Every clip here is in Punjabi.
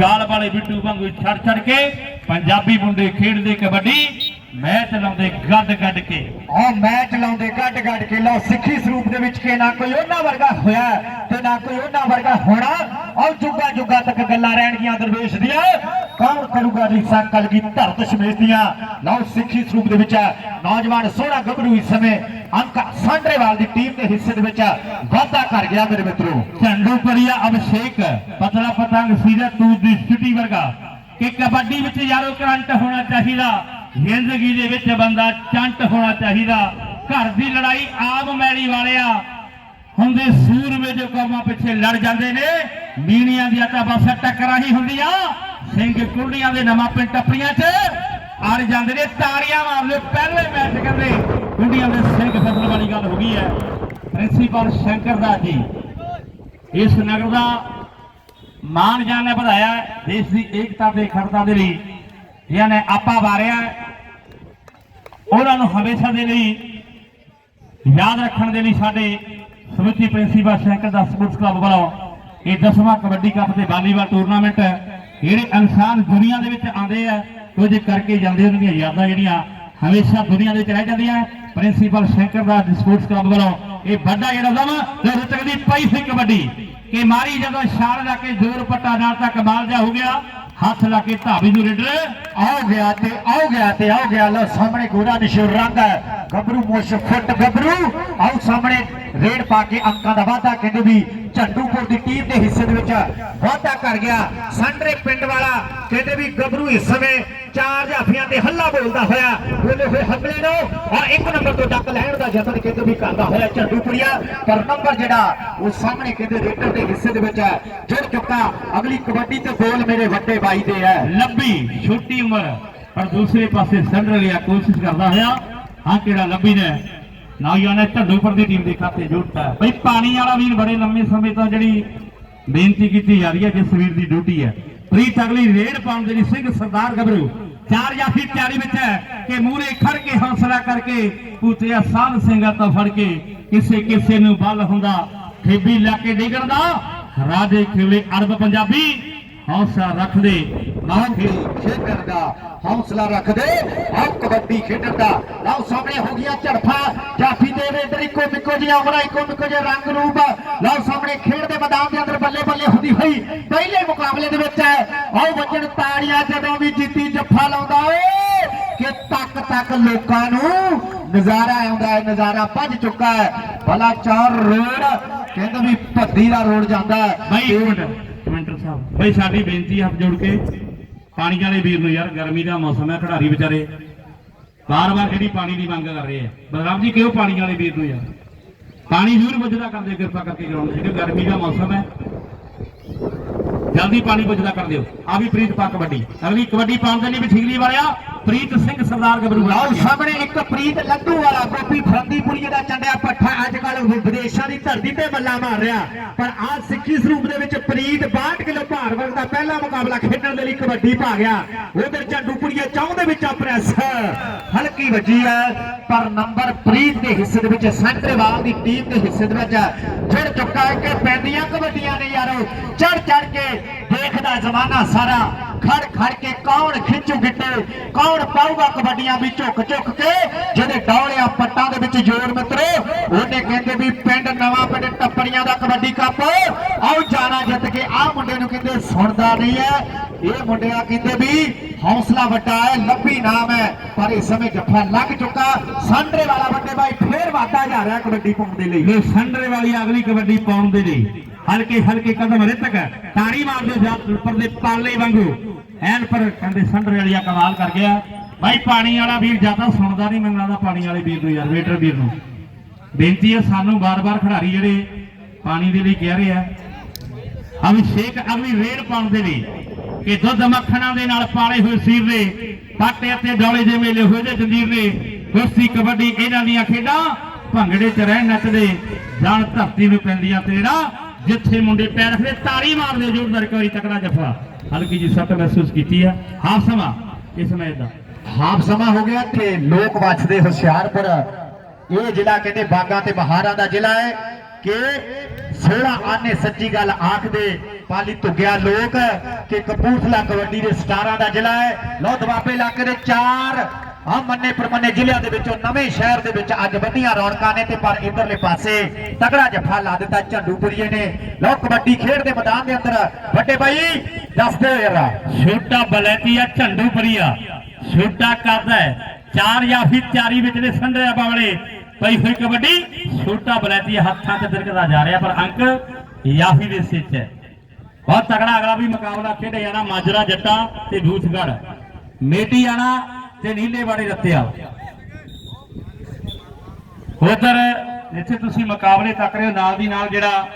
ਗਾਲ ਵਾਲੇ ਬਿੱਟੂ ਵਾਂਗੂ ਛੜ ਛੜ ਕੇ ਪੰਜਾਬੀ ਮੁੰਡੇ ਖੇਡਦੇ ਕਬੱਡੀ, ਮੈਚ ਲਾਉਂਦੇ ਗੱਡ ਗੱਡ ਕੇ। ਆ ਮੈਚ ਲਾਉਂਦੇ ਗੱਡ ਗੱਡ ਕੇ, ਲਓ ਸਿੱਖੀ ਸਰੂਪ ਦੇ ਵਿੱਚ ਕਿ ਨਾ ਕੋਈ ਉਹਨਾਂ ਵਰਗਾ ਹੋਇਆ ਤੇ ਨਾ ਕੋਈ ਉਹਨਾਂ ਵਰਗਾ ਹੋਣਾ। ਆਓ ਜੁਗਾ ਜੁਗਾ ਤੱਕ ਗੱਲਾਂ ਰਹਿਣਗੀਆਂ ਦਰਵੇਸ਼ ਦੀਆਂ। ਕੌਣ ਕਰੂਗਾ ਰੀਸਾਂ ਕਲਗੀ ਧਰਤ ਸ਼ਮੇਸ਼ ਦੀਆਂ? ਲਓ ਸਿੱਖੀ ਸਰੂਪ ਦੇ ਵਿੱਚ ਨੌਜਵਾਨ ਸੋਹਣਾ ਗੱਭਰੂ ਇਸ ਸਮੇਂ ਅੰਕ ਸਾਂਡਰੇਵਾਲ ਦੀ ਟੀਮ ਦੇ ਹਿੱਸੇ ਦੇ ਵਿੱਚ ਵਾਧਾ ਕਰ ਗਿਆ ਮੇਰੇ ਮਿੱਤਰੋ। ਝੰਡੂ ਪਰੀਆ ਅਭਿਸ਼ੇਕ, ਪਤਲਾ ਪਤੰਗ ਸੀधा ਤੂਤ ਦੀ ਸਿਟੀ ਵਰਗਾ। ਕਿ ਕਬੱਡੀ ਵਿੱਚ ਯਾਰੋ ਕਰੰਟ ਹੋਣਾ ਚਾਹੀਦਾ, ਜ਼ਿੰਦਗੀ ਦੇ ਵਿੱਚ ਬੰਦਾ ਚੰਟ ਹੋਣਾ ਚਾਹੀਦਾ। ਘਰ ਦੀ ਲੜਾਈ ਆਮ ਮੈਲੀ ਵਾਲਿਆ। ਹੁੰਦੇ ਸੂਰਮੇ ਜੋ ਕੌਮਾਂ ਪਿੱਛੇ ਲੜ ਜਾਂਦੇ ਨੇ, ਮੀਣੀਆਂ ਦੀਆਂ ਤਾਂ ਬਸ ਟੱਕਰਾਂ ਹੀ ਹੁੰਦੀਆਂ। ਸਿੰਘ ਕੁੜੀਆਂ ਦੇ ਨਵਾਂ ਪਿੰਡ ਟੱਪਰੀਆਂ 'ਚ ਅੜ ਜਾਂਦੇ ਨੇ, ਤਾੜੀਆਂ ਮਾਰ ਲਓ ਪਹਿਲੇ ਮੈਚ ਕਹਿੰਦੇ। ਇੰਡੀਆ ਦੇ ਸਿੰਘ ਫਸਲ ਵਾਲੀ ਗੱਲ ਹੋ ਗਈ ਹੈ। ਪ੍ਰਿੰਸੀਪਲ ਸ਼ੰਕਰ ਦਾ ਜੀ। ਇਸ ਨਗਰ ਦਾ ਮਾਨ ਜਾਨ ਨੇ ਵਧਾਇਆ ਦੇਸ਼ ਦੀ ਏਕਤਾ ਤੇ ਅਖੰਡਤਾ ਦੇ ਲਈ। ਜਿਨ੍ਹਾਂ ਨੇ ਆਪਾ ਵਾਰਿਆ ਉਹਨਾਂ ਨੂੰ ਹਮੇਸ਼ਾ ਦੇ ਲਈ ਯਾਦ ਰੱਖਣ ਦੇ ਲਈ ਸਾਡੇ ਸਮੁੱਚੀ ਪ੍ਰਿੰਸੀਪਲ ਸ਼ੰਕਰ ਦਾ ਸਪੋਰਟਸ ਕਲੱਬ ਵੱਲੋਂ ਇਹ 10ਵਾਂ ਕਬੱਡੀ ਕੱਪ ਤੇ ਵਾਲੀਬਾਲ ਟੂਰਨਾਮੈਂਟ ਜਿਹੜੇ ਇਨਸਾਨ ਦੁਨੀਆ ਦੇ ਵਿੱਚ ਆਉਂਦੇ ਆ, ਕੁਝ ਕਰਕੇ ਜਾਂਦੇ ਉਹਨਾਂ ਦੀਆਂ ਯਾਦਾਂ ਜਿਹੜੀਆਂ ਹਮੇਸ਼ਾ ਦੁਨੀਆ ਦੇ ਵਿੱਚ ਰਹਿ ਜਾਂਦੀਆਂ। ਪ੍ਰਿੰਸੀਪਲ ਸ਼ੰਕਰ ਦਾ ਸਪੋਰਟਸ ਕਲੱਬ ਵੱਲੋਂ ਇਹ ਵੱਡਾ ਜਿਹੜਾ ਦਮ ਰੁਤਕ ਦੀ ਪਈ ਸੀ ਕਬੱਡੀ, ਕਿ ਮਾਰੀ ਜਦੋਂ ਛਾਲ ਲਾ ਕੇ ਜ਼ੋਰ ਪੱਟਾ ਨਾਲ ਤਾਂ ਕਮਾਲ ਜਾ ਹੋ ਗਿਆ। ਹੱਥ ਲਾ ਕੇ ਧਾਬੀ ਨੂੰ ਰੇਡਰ। ਆਓ ਗਿਆ ਤੇ, ਆਓ ਗਿਆ ਤੇ, ਆਓ ਗਿਆ। ਲੋ ਸਾਹਮਣੇ ਗੋਰਾ ਨਿਸ਼ੂਰ ਰੰਗ ਹੈ। ਗੱਭਰੂ ਮੁੱਛ, ਫੁੱਟ ਗੱਭਰੂ। ਆਓ ਸਾਹਮਣੇ ਰੇਡ ਪਾ ਕੇ ਅੰਕਾਂ ਦਾ ਵਾਧਾ। ਕਹਿੰਦੇ ਵੀ ਝੰਡੂਪੁਰ ਦੀ ਟੀਮ ਦੇ ਹਿੱਸੇ ਦੇ ਵਿੱਚ ਵਾਧਾ ਕਰ ਗਿਆ। ਸੰਡਰੇ ਪਿੰਡ ਵਾਲਾ ਕਹਿੰਦੇ ਵੀ ਗੱਭਰੂ ਇਸ ਸਮੇਂ ਚਾਰ ਜਾਫੀਆਂ ਤੇ ਹੱਲਾ ਬੋਲਦਾ ਹੋਇਆ। ਬੋਲੇ ਹੋਏ ਹੱਲੇ ਨੂੰ ਔਰ ਇੱਕ ਨੰਬਰ ਤੋਂ ਡੱਕ ਲੈਣ ਦਾ ਯਤਨ ਕਹਿੰਦੇ ਵੀ ਕਰਦਾ ਹੋਇਆ ਝੰਡੂਪੁਰੀਆ। ਪਰ ਨੰਬਰ ਜਿਹੜਾ ਉਹ ਸਾਹਮਣੇ ਕਹਿੰਦੇ ਰੇਡਰ ਦੇ ਹਿੱਸੇ ਦੇ ਵਿੱਚ ਹੈ। ਜੁੜ ਚੁੱਕਾ। ਅਗਲੀ ਕਬੱਡੀ ਤੇ ਗੋਲ ਮੇਰੇ ਵੱਡੇ ਬਾਈ ਦੇ ਹੈ। ਲੰਬੀ, ਛੋਟੀ ਉਮਰ, ਪਰ ਦੂਸਰੇ ਪਾਸੇ ਸੰਡਰ ਲਿਆ, ਕੋਸ਼ਿਸ਼ ਕਰਦਾ ਹੋਇਆ। ਹਾਂ, ਕਿਹੜਾ ਲੰਬੀ ਨੇ? ਨੌਜਵਾਨ ਢੱਡੂਪੁਰ ਦੀ ਟੀਮ ਦੇ ਖਾਤੇ ਜੋੜਤਾ ਬਈ ਪਾਣੀ ਵਾਲਾ ਵੀਰ ਬੜੇ ਲੰਮੇ ਸਮੇਂ ਤੋਂ ਜਿਹੜੀ ਬੇਨਤੀ ਕੀਤੀ ਜਾ ਰਹੀ ਹੈ, ਜਿਸ ਵੀਰ ਦੀ ਡਿਊਟੀ ਹੈ। ਪ੍ਰੀਤ ਅਗਲੀ ਰੇਡ ਪਾਉਣ ਦੇ ਲਈ ਸਿੰਘ ਸਰਦਾਰ ਗੱਭਰੂ। ਚਾਰ ਜਾਫੀ ਤਿਆਰੀ ਵਿੱਚ ਹੈ ਕਿ ਮੂਰੇ ਖੜ ਕੇ ਹੌਸਲਾ ਕਰਕੇ ਪੂਤਿਆ ਸਾਧ ਸਿੰਘਾਂ ਤੋਂ ਫੜ ਕੇ ਕਿਸੇ ਕਿਸੇ ਨੂੰ ਬਲ ਹੁੰਦਾ, ਖੇਬੀ ਲੈ ਕੇ ਡਿੱਗਣ ਦਾ। ਰਾਜੇ ਖੇਲੇ ਅਰਬ ਪੰਜਾਬੀ ਹੌਸਲਾ ਰੱਖਦੇ। ਹਾਂਜੀ ਖੇਡਣ ਦਾ ਹੌਸਲਾ ਰੱਖਦੇ ਆਹ ਕਬੱਡੀ ਖੇਡਣ ਦਾ। ਲਓ ਸਾਹਮਣੇ ਹੋ ਗਿਆ ਝੜਫਾ। ਜਾਫੀ ਦੇ ਦੇ ਇਧਰ ਇੱਕੋ ਮਿੱਕੋ ਜਿਹਾ ਆਉਣਾ ਇੱਕੋ ਮਿੱਕੋ ਜਿਹਾ ਰੰਗ ਰੂਪ। ਲਓ ਸਾਹਮਣੇ ਖੇਡ ਦੇ ਮੈਦਾਨ ਦੇ ਅੰਦਰ ਬੱਲੇ ਬੱਲੇ ਹੁੰਦੀ ਹੋਈ ਪਹਿਲੇ ਮੁਕਾਬਲੇ ਦੇ ਵਿੱਚ ਆਓ ਵੱਜਣ ਤਾੜੀਆਂ ਜਦੋਂ ਵੀ ਜਿੱਤੀ ਜੱਫਾ ਲਾਉਂਦਾ ਏ ਕਿ ਤੱਕ ਤੱਕ ਲੋਕਾਂ ਨੂੰ ਨਜ਼ਾਰਾ ਆਉਂਦਾ ਹੈ ਨਜ਼ਾਰਾ ਭੱਜ ਚੁੱਕਾ ਹੈ। ਭਲਾ ਚਾਰ ਰੋਡ ਕਹਿੰਦੇ ਵੀ ਭੱਦੀ ਦਾ ਰੋਡ ਜਾਂਦਾ ਹੈ। ਬਾਈ ਕਮੈਂਟਰ ਸਾਹਿਬ। ਬਾਈ ਸਾਡੀ ਬੇਨਤੀ ਹੈ ਹੱਥ ਜੋੜ ਕੇ। ਪਾਣੀ ਵਾਲੇ ਵੀਰ ਨੂੰ ਯਾਰ, ਗਰਮੀ ਦਾ ਮੌਸਮ ਹੈ ਖਿਡਾਰੀ ਵਿਚਾਰੇ। ਬਾਰ-ਬਾਰ ਜਿਹੜੀ ਪਾਣੀ ਦੀ ਮੰਗ ਕਰ ਰਹੇ ਆ। ਬਲਰਾਮ ਜੀ, ਕਿਉਂ ਪਾਣੀ ਵਾਲੇ ਵੀਰ ਨੂੰ ਯਾਰ? ਪਾਣੀ ਜ਼ਰੂਰ ਬੁੱਝਦਾ ਕਰਦੇ ਕਿਰਪਾ ਕਰਕੇ ਕਰਾਉਣ ਜੀ ਗਰਮੀ ਦਾ ਮੌਸਮ ਹੈ। ਜਲਦੀ ਪਾਣੀ ਬੁੱਝਦਾ ਕਰ ਦਿਓ। ਆ ਵੀ ਪ੍ਰੀਤ ਪਾ ਕਬੱਡੀ। ਅਗਲੀ ਕਬੱਡੀ ਪਾਉਣ ਦੇ ਲਈ ਵੀ ਠੀਕਲੀ ਵਾਲਿਆ ਪ੍ਰੀਤ ਸਿੰਘ ਸਰਦਾਰ ਗੱਭਰੂ ਲਓ ਸਾਹਮਣੇ ਇੱਕ ਪ੍ਰੀਤ ਲੱਡੂ ਵਾਲਾ ਗੋਪੀ ਫਰੰਦੀਪੁਰੀਏ ਦਾ ਚੰਡਿਆ ਪੱਠਾ ਅੱਜ ਕੱਲ ਵਿਦੇਸ਼ਾਂ ਦੀ ਧਰਤੀ ਤੇ ਬੱਲਾ ਮਾਰ ਰਿਹਾ। ਪਰ ਆਜ ਸਿੱਖੀ ਸਰੂਪ ਦੇ ਵਿੱਚ ਪ੍ਰੀਤ 62 ਕਿਲੋ ਭਾਰ ਵਰਗ ਦਾ ਪਹਿਲਾ ਮੁਕਾਬਲਾ ਖੇਡਣ ਦੇ ਲਈ ਕਬੱਡੀ ਪਾ ਗਿਆ। ਉਧਰ ਝੰਡੂਪੁਰੀਏ ਚੌਂ ਦੇ ਵਿੱਚ ਪ੍ਰੈਸ। ਹਲਕੀ ਵੱਜੀ ਹੈ ਪਰ ਨੰਬਰ ਪ੍ਰੀਤ ਦੇ ਹਿੱਸੇ ਦੇ ਵਿੱਚ, ਸੈਂਟਰਵਾਲ ਦੀ ਟੀਮ ਦੇ ਹਿੱਸੇ ਦੇ ਵਿੱਚ। ਜੁੜ ਚੁੱਕਾ ਹੈ ਕਿ ਪੈਂਦੀਆਂ ਕਬੱਡੀਆਂ ਨੇ ਯਾਰੋ ਚੜ ਚੜ ਕੇ ਦੇਖਦਾ ਜ਼ਮਾਨਾ ਸਾਰਾ। ਖੜ ਖੜ ਕੇ ਕੌਣ ਖਿੱਚੂ ਗਿੱਟੇ? ਕੌਣ ਪਾਊਗਾ ਕਬੱਡੀਆਂ ਵੀ ਝੁੱਕ ਝੁੱਕ ਕੇ? ਜਿਹਦੇ ਡੌਲਿਆਂ ਪੱਟਾਂ ਦੇ ਵਿੱਚ ਜ਼ੋਰ ਮਿੱਤਰੋ, ਉਹਨੇ ਕਹਿੰਦੇ ਵੀ ਪਿੰਡ ਨਵਾਂ ਪਿੰਡ ਟੱਪੜੀਆਂ ਦਾ ਕਬੱਡੀ ਕੱਪ। ਆਓ ਜਾਣਾ ਜਿੱਤ ਕੇ। ਆਹ ਮੁੰਡੇ ਨੂੰ ਕਹਿੰਦੇ ਸੁਣਦਾ ਨਹੀਂ ਹੈ। ਇਹ ਮੁੰਡਿਆਂ ਕਹਿੰਦੇ ਵੀ ਹੌਸਲਾ ਵੱਡਾ ਹੈ, ਲੱਭੀ ਨਾਮ ਹੈ, ਪਰ ਇਸ ਸਮੇਂ ਜੱਫਾ ਲੱਗ ਚੁੱਕਾ। ਸਾਂਡਰੇ ਵਾਲਾ ਵੱਡੇ ਭਾਈ ਫੇਰ ਵਾਧਾ ਜਾ ਰਿਹਾ ਕਬੱਡੀ ਪਾਉਣ ਦੇ ਲਈ। ਇਹ ਸੰਡਰੇ ਵਾਲੀ ਅਗਲੀ ਕਬੱਡੀ ਪਾਉਣ ਦੇ ਲਈ। ਹਲਕੇ ਹਲਕੇ ਕਦਮ ਰਿਤਕ। ਤਾੜੀ ਮਾਰਦੇ ਜਾ ਉੱਪਰ ਦੇ ਪਾਲੇ ਵਾਂਗੂ। ਐਨ ਪਰ ਕਹਿੰਦੇ ਸੰਡਰੇ ਵਾਲੀਆ ਕਮਾਲ ਕਰ ਗਿਆ। ਭਾਈ ਪਾਣੀ ਵਾਲਾ ਵੀਰ ਜ਼ਿਆਦਾ ਸੁਣਦਾ ਨਹੀਂ, ਮੈਨੂੰ ਲੱਗਦਾ ਪਾਣੀ ਵਾਲੇ ਵੀਰ ਨੂੰ ਯਾਰ, ਵੇਟਰ ਵੀਰ ਨੂੰ। ਬੇਨਤੀ ਹੈ ਸਾਨੂੰ ਬਾਰ-ਬਾਰ ਖਿਡਾਰੀ ਜਿਹੜੇ ਪਾਣੀ ਦੇ ਲਈ ਕਹਿ ਰਹੇ ਆ, ਅਭਿਸ਼ੇਕ ਅਗਲੀ ਰੇਡ ਪਾਉਣ ਦੇ ਲਈ ਕਿ ਦੁੱਧ ਮੱਖਣਾਂ ਦੇ ਨਾਲ ਪਾਲੇ ਹੋਏ ਸੀਰ ਨੇ, ਪਾਟੇ ਅਤੇ ਡੋਲੇ ਦੇ ਮੇਲੇ ਹੋਏ ਦੇ ਜੰਜੀਰ ਨੇ, ਕੁਰਸੀ, ਕਬੱਡੀ, ਇਹਨਾਂ ਦੀਆਂ ਖੇਡਾਂ ਭੰਗੜੇ 'ਚ ਰਹਿਣ ਨੱਚਦੇ, ਜਾਣ ਧਰਤੀ ਨੂੰ ਪੈਂਦੀਆਂ ਤੇਰਾ। ਜਿੱਥੇ ਮੁੰਡੇ ਪੈਰ ਰੱਖਦੇ, ਤਾੜੀ ਮਾਰਦੇ ਜ਼ੋਰਦਾਰ ਇੱਕ ਵਾਰੀ ਤਕੜਾ ਜਫਾ। ਹਲਕੀ ਜੀ ਸੱਟ ਮਹਿਸੂਸ ਕੀਤੀ ਆ। ਹਾਫ ਸਮਾਂ, ਇਸ ਮੈਚ ਦਾ। ਹਾਫ ਸਮਾਂ ਹੋ ਗਿਆ ਤੇ ਲੋਕ ਵੱਜਦੇ ਹੁਸ਼ਿਆਰਪੁਰ। ਇਹ ਜ਼ਿਲ੍ਹਾ ਕਹਿੰਦੇ ਬਾਗਾਂ ਤੇ ਬਹਾਰਾਂ ਦਾ ਜ਼ਿਲ੍ਹਾ ਹੈ ਕਿ 16 ਆਨੇ ਸੱਚੀ ਗੱਲ ਆਖਦੇ ਪਾਲੀ ਤੁਗਿਆ ਲੋਕ ਕਿ ਕਪੂਰਥਲਾ ਕਬੱਡੀ ਦੇ ਸਟਾਰਾਂ ਦਾ ਜ਼ਿਲ੍ਹਾ ਹੈ। ਲੋ ਦਵਾਬੇ ਇਲਾਕੇ ਦੇ ਚਾਰ ਆ ਮੰਨੇ ਪਰਮੰਨੇ ਜ਼ਿਲ੍ਹਿਆਂ ਦੇ ਵਿੱਚੋਂ ਨਵੇਂ ਸ਼ਹਿਰ ਦੇ ਵਿੱਚ ਅੱਜ ਵੱਡੀਆਂ ਰੌਣਕਾਂ ਨੇ ਤੇ ਪਰ ਇਧਰਲੇ ਪਾਸੇ ਤਗੜਾ ਜੱਫਾ ਲਾ ਦਿੱਤਾ ਝੰਡੂਪੁਰੀਏ ਨੇ। ਲੋ ਕਬੱਡੀ ਖੇਡ ਦੇ ਮੈਦਾਨ ਦੇ ਅੰਦਰ ਵੱਡੇ ਭਾਈ ਦੱਸਦੇ ਹੋ ਯਾਰਾ ਛੋਟਾ ਬਲੈਤੀਆ ਝੰਡੂ ਛੋਟਾ ਕਰਦਾ ਹੈ। ਚਾਰ ਜਾਂ ਫਿਰ ਚਾਰੀ ਵਿੱਚ ਦੇ ਸੰਡਿਆ ਬਾਵਲੇ। ਪਈ ਹੋਈ ਕਬੱਡੀ, ਛੋਟਾ ਬਲੈਤੀਆ ਹੱਥਾਂ ਤੇ ਦਿਰਕਦਾ ਜਾ ਰਿਹਾ, ਪਰ ਅੰਕ ਯਾਫੀ ਦੇ ਸਿੱਚ ਹੈ। ਬਹੁਤ ਤਗੜਾ ਅਗਲਾ ਵੀ ਮੁਕਾਬਲਾ ਖੇਡਿਆ ਜਾਣਾ, ਮਾਜਰਾ ਜੱਟਾ ਤੇ ਦੂਥਗੜ ਮੇਟੀ ਆਣਾ ਤੇ ਨੀਲੇ ਵਾਲੇ ਰੱਤਿਆ। ਉਧਰ ਜਿੱਥੇ ਤੁਸੀਂ ਮੁਕਾਬਲੇ ਤੱਕ ਰਹੇ ਹੋ, ਨਾਲ ਦੀ ਨਾਲ ਜਿਹੜਾ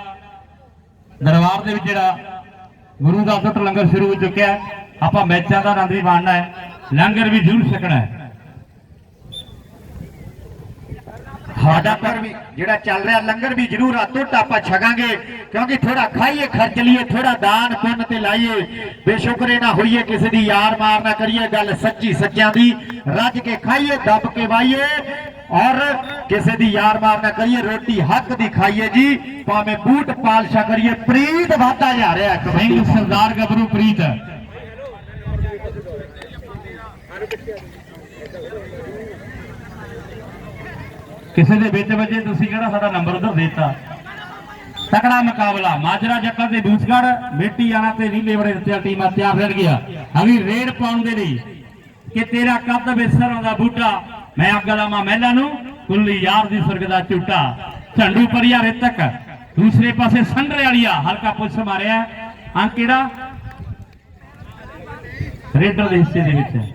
ਦਰਬਾਰ ਦੇ ਵਿੱਚ ਜਿਹੜਾ ਗੁਰੂ ਦਾ ਅਸਤ ਲੰਗਰ ਸ਼ੁਰੂ ਹੋ ਚੁੱਕਿਆ ਆਪਾਂ ਮੈਚਾਂ ਦਾ ਆਨੰਦ ਵੀ ਮਾਣਨਾ ਹੈ, ਲੰਗਰ ਵੀ ਜ਼ਰੂਰ ਛਕਣਾ ਹੈ। ਸਾਡਾ ਪਰ ਵੀ ਜਿਹੜਾ ਚੱਲ ਰਿਹਾ, ਲੰਗਰ ਵੀ ਜ਼ਰੂਰ ਆਤੋ ਟਾਪਾ ਛਕਾਂਗੇ, ਕਿਉਂਕਿ ਥੋੜਾ ਖਾਈਏ, ਖਰਚ ਲਈਏ ਥੋੜਾ ਦਾਨ ਪੁੰਨ ਤੇ ਲਾਈਏ। ਬੇਸ਼ੁਕਰੇ ਨਾ ਹੋਈਏ, ਕਿਸੇ ਦੀ ਯਾਰ ਮਾਰ ਨਾ ਕਰੀਏ, ਗੱਲ ਸੱਚੀ ਸੱਚਿਆਂ ਦੀ। ਰੱਜ ਕੇ ਖਾਈਏ, ਦੱਬ ਕੇ ਵਾਈਏ ਔਰ ਕਿਸੇ ਦੀ ਯਾਰ ਮਾਰ ਨਾ ਕਰੀਏ, ਰੋਟੀ ਹੱਕ ਦੀ ਖਾਈਏ ਜੀ। ਭਾਵੇਂ ਬੂਟ ਪਾਲਸ਼ਾ ਕਰੀਏ, ਪ੍ਰੀਤ ਵਾਧਾ ਜਾ ਰਿਹਾ ਸਿੰਘ ਸਰਦਾਰ ਗੱਭਰੂ ਪ੍ਰੀਤ। ਕਿਸੇ ਦੇ ਵਿੱਚ ਵਜੇ ਤੁਸੀਂ ਕਿਹੜਾ ਸਾਡਾ ਨੰਬਰ ਉਧਰ ਦੇਤਾ? ਤਕੜਾ ਮੁਕਾਬਲਾ, ਮਾਜਰਾ ਜੱਟਾ ਤੇ ਦੂਸਗੜ ਮਿੱਟੀ ਆਣਾ ਤੇ ਨੀਲੇ ਬੜੇ ਦਿੱਤੇ ਟੀਮਾਂ ਤਿਆਰ ਰਹਿਣ ਗਿਆ। ਅਭੀ ਰੇਡ ਪਾਉਣ ਦੇ ਲਈ ਕਿ ਤੇਰਾ ਕੱਦ ਬਿਸਰਾਂ ਦਾ ਬੂਟਾ, ਮੈਂ ਅੱਗ ਲਾਵਾਂ ਮਹਿਲਾ ਨੂੰ, ਕੁੱਲੀ ਯਾਰ ਦੀ ਸੁਰਗ ਦਾ ਝੂਟਾ। ਝੰਡੂ ਪਰਿਆ ਰਿਤਕ, ਦੂਸਰੇ ਪਾਸੇ ਸੰਡਰੇ ਵਾਲੀਆ, ਹਲਕਾ ਪੁੱਛ ਮਾਰਿਆ। ਅੰਕ ਕਿਹੜਾ? ਰੇਡਰ ਦੇ ਹਿੱਸੇ ਦੇ ਵਿੱਚ।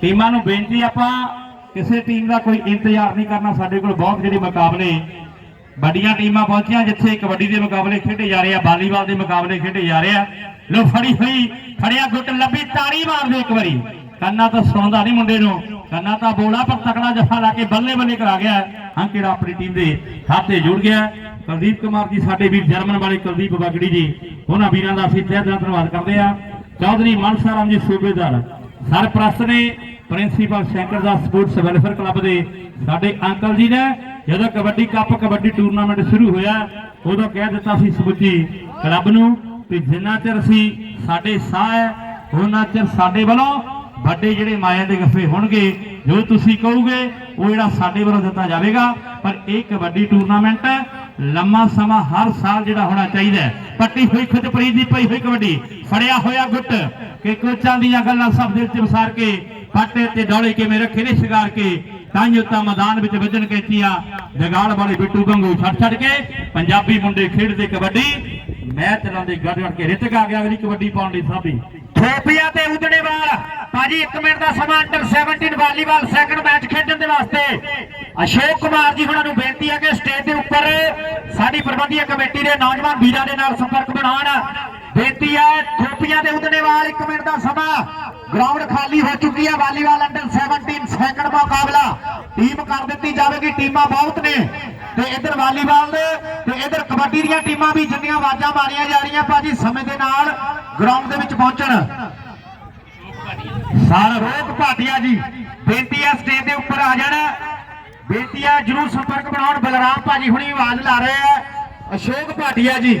ਟੀਮਾਂ ਨੂੰ ਬੇਨਤੀ ਆਪਾਂ ਕਿਸੇ ਟੀਮ ਦਾ ਕੋਈ ਇੰਤਜ਼ਾਰ ਨਹੀਂ ਕਰਨਾ, ਸਾਡੇ ਕੋਲ ਬਹੁਤ ਜਿਹੜੇ ਮੁਕਾਬਲੇ ਵੱਡੀਆਂ ਟੀਮਾਂ ਪਹੁੰਚੀਆਂ, ਜਿੱਥੇ ਕਬੱਡੀ ਦੇ ਮੁਕਾਬਲੇ ਖੇਡੇ ਜਾ ਰਹੇ ਆ, ਵਾਲੀਬਾਲ ਦੇ ਮੁਕਾਬਲੇ ਖੇਡੇ ਜਾ ਰਹੇ ਆ। ਲੋ ਫੜੀ ਹੋਈ, ਫੜਿਆ ਗੁੱਟ, ਲੱਭੀ ਤਾੜੀ ਮਾਰ ਇੱਕ ਵਾਰੀ। ਕੰਨਾ ਤਾਂ ਸੌਂਦਾ ਨਹੀਂ ਮੁੰਡੇ ਨੂੰ, ਕੰਨਾ ਤਾਂ ਬੋਲਾ ਪਰ ਤਕੜਾ ਜਫਾ ਲਾ ਕੇ ਬੱਲੇ ਬੱਲੇ ਕਰਾ ਗਿਆ। ਹਾਂ, ਕਿਹੜਾ ਆਪਣੀ ਟੀਮ ਦੇ ਖਾਤੇ ਜੁੜ ਗਿਆ। ਕੁਲਦੀਪ ਕੁਮਾਰ ਜੀ, ਸਾਡੇ ਵੀਰ ਜਰਮਨ ਵਾਲੇ ਕੁਲਦੀਪ ਬਗੜੀ ਜੀ, ਉਹਨਾਂ ਵੀਰਾਂ ਦਾ ਅਸੀਂ ਤਹਿ ਦਿਲੋਂ ਧੰਨਵਾਦ ਕਰਦੇ ਆ ਚੌਧਰੀ ਮਨਸਾ ਰਾਮ ਜੀ, ਸੂਬੇਦਾਰ। ਸਰਪ੍ਰਸਤ ਨੇ ਪ੍ਰਿੰਸੀਪਲ ਸ਼ੰਕਰ ਦਾ ਸਪੋਰਟਸ ਵੈਲਫੇਅਰ ਕਲੱਬ ਦੇ ਸਾਡੇ ਅੰਕਲ ਜੀ ਨੇ, ਜਦੋਂ ਕਬੱਡੀ ਕੱਪ, ਕਬੱਡੀ ਟੂਰਨਾਮੈਂਟ ਸ਼ੁਰੂ ਹੋਇਆ, ਉਦੋਂ ਕਹਿ ਦਿੱਤਾ ਸੀ ਸਮੁੱਚੀ ਕਲੱਬ ਨੂੰ ਕਿ ਜਿੰਨਾ ਚਿਰ ਅਸੀਂ ਸਾਡੇ ਸਾਹ ਹੈ, ਉਹਨਾਂ ਚਿਰ ਸਾਡੇ ਵੱਲੋਂ ਵੱਡੇ ਜਿਹੜੇ ਮਾਇਆ ਦੇ ਗੱਫੇ ਹੋਣਗੇ, ਜੋ ਤੁਸੀਂ ਕਹੋਗੇ, ਉਹ ਜਿਹੜਾ ਸਾਡੇ ਵੱਲੋਂ ਦਿੱਤਾ ਜਾਵੇਗਾ। ਪਰ ਇਹ ਕਬੱਡੀ ਟੂਰਨਾਮੈਂਟ ਹੈ ਲੰਮਾ ਸਮਾਂ ਹਰ ਸਾਲ ਜਿਹੜਾ ਹੋਣਾ ਚਾਹੀਦਾ ਪੱਟੀ ਹੋਈ ਖੁਦਪ੍ਰੀਤ ਦੀ ਪਈ ਹੋਈ ਕਬੱਡੀ, ਫੜਿਆ ਹੋਇਆ ਗੁੱਟ, ਕਿ ਕੋਚਾਂ ਦੀਆਂ ਗੱਲਾਂ ਸਭ ਦਿਲ 'ਚ ਵਸਾਰ ਕੇ ਫਾਟੇ ਤੇ ਡੋਲੇ ਕਿਵੇਂ ਰੱਖੇ ਨੇ ਸ਼ਿੰਗਾਰ ਕੇ ਤਾਂ ਤਾਂ ਮੈਦਾਨ ਵਿੱਚ ਵੱਜਣ ਕੈਚੀਆਂ ਜਗਾੜ ਵਾਲੇ ਬਿੱਟੂ ਗੰਗੂ ਛੱਡ ਛੱਡ ਕੇ, ਪੰਜਾਬੀ ਮੁੰਡੇ ਖੇਡਦੇ ਕਬੱਡੀ, ਮੈਚ ਲਾਉਂਦੇ ਗੜ ਗੜ ਕੇ ਰਿਤਕ ਆ ਗਿਆ ਅਗਲੀ ਕਬੱਡੀ ਪਾਉਣ ਲਈ ਸਾਬੀ। ਥੋਪੀਆ ਤੇ ਉਦੜੇਵਾਲ ਭਾਜੀ 1 ਮਿੰਟ ਦਾ ਸਮਾਂ, ਅੰਡਰ 17 ਵਾਲੀਬਾਲ ਸੈਕੰਡ ਮੈਚ ਖੇਡਣ ਦੇ ਵਾਸਤੇ। ਅਸ਼ੋਕ ਕੁਮਾਰ ਜੀ ਹੁਣਾਂ ਨੂੰ ਬੇਨਤੀ ਹੈ ਕਿ ਸਟੇਜ ਦੇ ਉੱਪਰ ਸਾਡੀ ਪ੍ਰਬੰਧੀਆ ਕਮੇਟੀ ਦੇ ਨੌਜਵਾਨ ਵੀਰਾਂ ਦੇ ਨਾਲ ਸੰਪਰਕ ਬਣਾਉਣ। ਬੇਨਤੀ ਹੈ ਥੋਪੀਆ ਤੇ ਉਦੜੇਵਾਲ 1 ਮਿੰਟ ਦਾ ਸਮਾਂ। ਗਰਾਊਂਡ ਖਾਲੀ ਹੋ ਚੁੱਕੀ ਹੈ ਵਾਲੀਬਾਲ ਅੰਡਰ 17 ਸੈਕੰਡ ਮੁਕਾਬਲਾ। ਟੀਮ ਕਰ ਦਿੱਤੀ ਜਾਵੇਗੀ, ਟੀਮਾਂ ਬਹੁਤ ਨੇ। ਤੇ ਇਧਰ ਵਾਲੀਬਾਲ ਦੇ, ਤੇ ਇਧਰ ਕਬੱਡੀ ਦੀਆਂ ਟੀਮਾਂ ਵੀ ਜਿੰਨੀਆਂ ਆਵਾਜ਼ਾਂ ਮਾਰੀਆਂ ਜਾ ਰਹੀਆਂ ਭਾਜੀ, ਸਮੇਂ ਦੇ ਨਾਲ ਗਰਾਊਂਡ ਦੇ ਵਿੱਚ ਪਹੁੰਚਣ। ਸਾਰ ਰੋਕ ਭਾਟੀਆ ਜੀ, ਬੇਨਤੀ ਹੈ ਸਟੇਜ ਦੇ ਉੱਪਰ ਆ ਜਾਣਾ। ਬੇਨਤੀ ਹੈ ਜਰੂਰ ਸੰਪਰਕ ਬਣਾਉਣ। ਬਲਰਾਮ ਭਾਜੀ ਹੁਣੀ ਆਵਾਜ਼ ਲਾ ਰਹੇ ਆ। ਅਸ਼ੋਕ ਭਾਟੀਆ ਜੀ।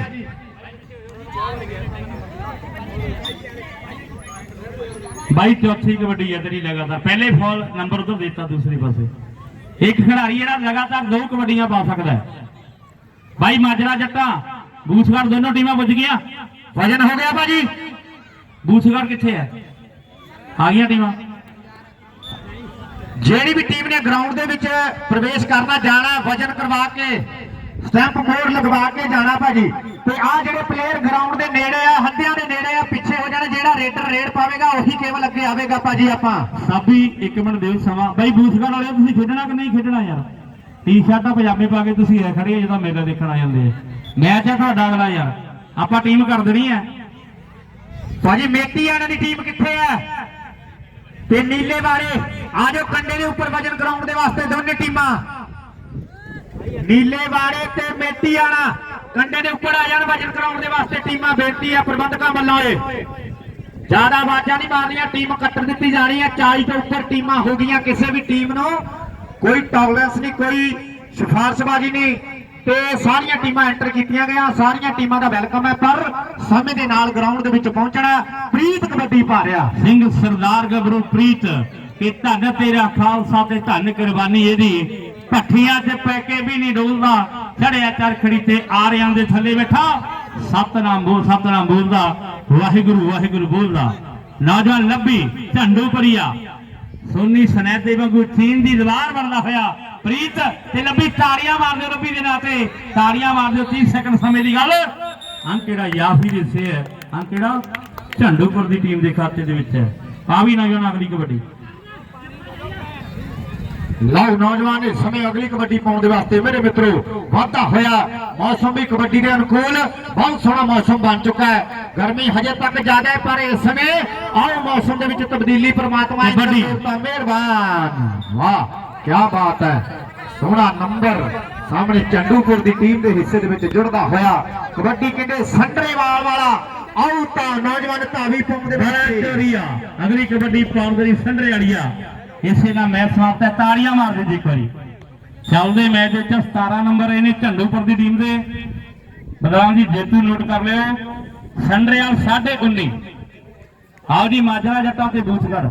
ਬਾਈ ਚੌਥੀ ਕਬੱਡੀ ਹੈ ਤੇਰੀ ਲਗਾਤਾਰ। ਪਹਿਲੇ ਫਾਲ ਨੰਬਰ ਉਧਰ ਦਿੱਤਾ ਦੂਸਰੇ ਪਾਸੇ। ਇੱਕ ਖਿਡਾਰੀ ਜਿਹੜਾ ਲਗਾਤਾਰ ਦੋ ਕਬੱਡੀਆਂ ਪਾ ਸਕਦਾ ਹੈ। ਬਾਈ ਮਾਜਰਾ ਜੱਟਾ ਬੂਸਗੜ ਦੋਨੋਂ ਟੀਮਾਂ ਪੁੱਜ ਗਈਆਂ। ਵਜਨ ਹੋ ਗਿਆ ਭਾਜੀ। ਬੂਸਗੜ ਕਿੱਥੇ ਹੈ? ਆ ਗਈਆਂ ਟੀਮਾਂ। ਜਿਹੜੀ ਵੀ ਟੀਮ ਨੇ ਗਰਾਊਂਡ ਦੇ ਵਿੱਚ ਪ੍ਰਵੇਸ਼ ਕਰਨਾ ਜਾਣਾ, ਵਜਨ ਕਰਵਾ ਕੇ ਸਟੈਂਪ ਬੋਰਡ ਲਗਵਾ ਕੇ ਜਾਣਾ ਭਾਜੀ। ਤੇ ਆ ਜਿਹੜੇ ਪਲੇਅਰ ਗਰਾਊਂਡ ਦੇ ਨੇੜੇ ਕੇਵਲ ਅੱਗੇ ਆਵੇਗਾ ਭਾਜੀ ਆਪਾਂ। ਸਾਬੀ ਇੱਕ ਮਿੰਟ ਦਿਓ ਸਮਾਂ। ਬਾਈ ਬੂਸਗੜ ਵਾਲਿਓ ਤੁਸੀਂ ਖੇਡਣਾ ਕਿ ਨਹੀਂ ਖੇਡਣਾ ਯਾਰ? ਟੀ-ਸ਼ਰਟਾਂ ਪਜਾਮੇ ਪਾ ਕੇ ਤੁਸੀਂ ਐ ਖੜੇ ਜਦੋਂ ਮੇਲਾ ਦੇਖਣ ਆ ਜਾਂਦੇ ਮੈਚ ਆ ਤੁਹਾਡਾ ਅਗਲਾ ਯਾਰ। ਆਪਾਂ ਟੀਮ ਕਰ ਦੇਣੀ ਹੈ ਭਾਜੀ ਮੇਟੀ ਆਣਾ ਦੀ ਟੀਮ ਕਿੱਥੇ ਹੈ ਤੇ ਨੀਲੇ ਵਾਲੇ ਆ ਜਾਓ ਕੰਡੇ ਦੇ ਉੱਪਰ ਵਜਨ ਗਰਾਊਂਡ ਦੇ ਵਾਸਤੇ ਦੋਨੇ ਟੀਮਾਂ। ਨੀਲੇ ਵਾਲੇ ਤੇ ਮੇਟੀ ਆਣਾ ਕੰਡੇ ਦੇ ਉੱਪਰ ਆ ਜਾਣ ਵਜਨ ਗਰਾਊਂਡ ਦੇ ਵਾਸਤੇ ਟੀਮਾਂ ਬੇਨਤੀ ਆ ਪ੍ਰਬੰਧਕਾਂ ਵੱਲੋਂ ਏ। ਜ਼ਿਆਦਾ ਆਵਾਜ਼ਾਂ ਨਹੀਂ ਮਾਰਨੀਆਂ, ਟੀਮ ਕੱਟਣ ਦਿੱਤੀ ਜਾ ਰਹੀ ਹੈ। 40 ਤੋਂ ਉੱਪਰ ਟੀਮਾਂ ਹੋ ਗਈਆਂ ਕਿਸੇ ਵੀ ਟੀਮ ਨੂੰ। ਕੋਈ ਟੌਲਰੈਂਸ ਨਹੀਂ, ਕੋਈ ਸਿਫਾਰਸ਼ਬਾਜ਼ੀ ਨਹੀਂ। ਤੇ ਸਾਰੀਆਂ ਟੀਮਾਂ ਐਂਟਰ ਕੀਤੀਆਂ ਗਈਆਂ, ਸਾਰੀਆਂ ਟੀਮਾਂ ਦਾ ਵੈਲਕਮ ਹੈ, ਪਰ ਸਮੇਂ ਦੇ ਨਾਲ ਗਰਾਊਂਡ ਦੇ ਵਿੱਚ ਪਹੁੰਚਣਾ ਪ੍ਰੀਤ ਕਬੱਡੀ ਪਾ ਰਿਹਾ। ਸਿੰਘ ਸਰਦਾਰ ਗੱਭਰੂ ਪ੍ਰੀਤ, ਕਿ ਧੰਨ ਤੇਰਾ ਖਾਲਸਾ ਤੇ ਧੰਨ ਕੁਰਬਾਨੀ ਇਹਦੀ। ਭੱਠੀਆਂ 'ਚ ਪੈ ਕੇ ਵੀ ਨਹੀਂ ਡੋਲਦਾ, ਚੜਿਆ ਚਰਖੜੀ ਤੇ ਆਰਿਆਂ ਦੇ ਥੱਲੇ ਬੈਠਾ। ਸਤਨਾਮ ਬੋਲ ਸਤਨਾਮ ਬੋਲਦਾ। ਵਾਹਿਗੁਰੂ ਵਾਹਿਗੁਰੂ ਬੋਲਦਾ। ਨੌਜਵਾਨ ਲੱਭੀ ਝੰਡੂ ਪਰੀਆ ਸੋਨੀ ਸਨੈਤੇ ਵਾਂਗੂ ਚੀਨ ਦੀ ਦੀਵਾਰ ਬਣਦਾ ਹੋਇਆ। ਪ੍ਰੀਤ ਤੇ ਲੱਭੀ ਤਾੜੀਆਂ ਮਾਰ ਦਿਓ ਲੱਭੀ ਦੇ ਨਾਂ ਤੇ। ਤਾੜੀਆਂ ਮਾਰ ਦਿਓ 30 ਸੈਕਿੰਡ ਸਮੇਂ ਦੀ ਗੱਲ। ਅੰਕ ਕਿਹੜਾ? ਯਾਫੀ ਦੇ ਸੇ ਹੈ। ਅੰਕ ਕਿਹੜਾ? ਝੰਡੂਪੁਰ ਦੀ ਟੀਮ ਦੇ ਖਾਤੇ ਦੇ ਵਿੱਚ ਹੈ। ਆ ਵੀ ਨੌਜਵਾਨ ਅਗਲੀ ਕਬੱਡੀ। ਲਓ ਨੌਜਵਾਨ ਇਸ ਸਮੇਂ ਅਗਲੀ ਕਬੱਡੀ ਪਾਉਣ ਦੇ ਵਾਸਤੇ ਮੇਰੇ ਮਿੱਤਰੋ ਵਾਧਾ ਹੋਇਆ। ਮੌਸਮ ਵੀ ਕਬੱਡੀ ਦੇ ਅਨੁਕੂਲ ਬਹੁਤ ਸੋਹਣਾ ਮੌਸਮ ਬਣ ਚੁੱਕਾ ਹੈ। ਗਰਮੀ ਹਜੇ ਤੱਕ ਜ਼ਿਆਦਾ ਹੈ ਪਰ ਇਸ ਸਮੇਂ ਆਓ ਮੌਸਮ ਦੇ ਵਿੱਚ ਤਬਦੀਲੀ ਪ੍ਰਮਾਤਮਾ ਦੀ ਮਿਹਰਬਾਨ। ਵਾਹ ਕੀ ਬਾਤ ਹੈ। ਸੋਹਣਾ ਨੰਬਰ ਸਾਹਮਣੇ ਚੰਡੂਪੁਰ ਦੀ ਟੀਮ ਦੇ ਹਿੱਸੇ ਦੇ ਵਿੱਚ ਜੁੜਦਾ ਹੋਇਆ। ਕਬੱਡੀ ਕਹਿੰਦੇ ਸੰਡਰੇਵਾਲ ਵਾਲਾ ਆਓ ਤਾਂ ਨੌਜਵਾਨ ਧਾਵੀ ਪਾਉਣ ਦੇ ਵਿਕਟੋਰੀਆ ਅਗਲੀ ਕਬੱਡੀ ਪਾਉਣ ਦੀ ਸੰਡਰੇ ਵਾਲੀਆ। ਇਸੇ ਨਾਲ ਮੈਚ ਸਮਾਪਤ ਹੈ, ਤਾੜੀਆਂ ਮਾਰ ਦਿਓ ਜੀ ਇੱਕ ਵਾਰੀ। ਚੱਲਦੇ ਮੈਚ ਵਿੱਚ 17 ਨੰਬਰ ਇਹਨੇ ਝੰਡੂਪੁਰ ਦੀ ਟੀਮ ਦੇ। ਬਦਲਾਮ ਜੀ, ਜੇਤੂ ਨੋਟ ਕਰ ਲਿਓ। ਸੰਡਰੇਵਾਲ 19.5 ਆਓ ਜੀ, ਮਾਜਰਾ ਜੱਟਾਂ ਤੇ ਬੂਥਗੜ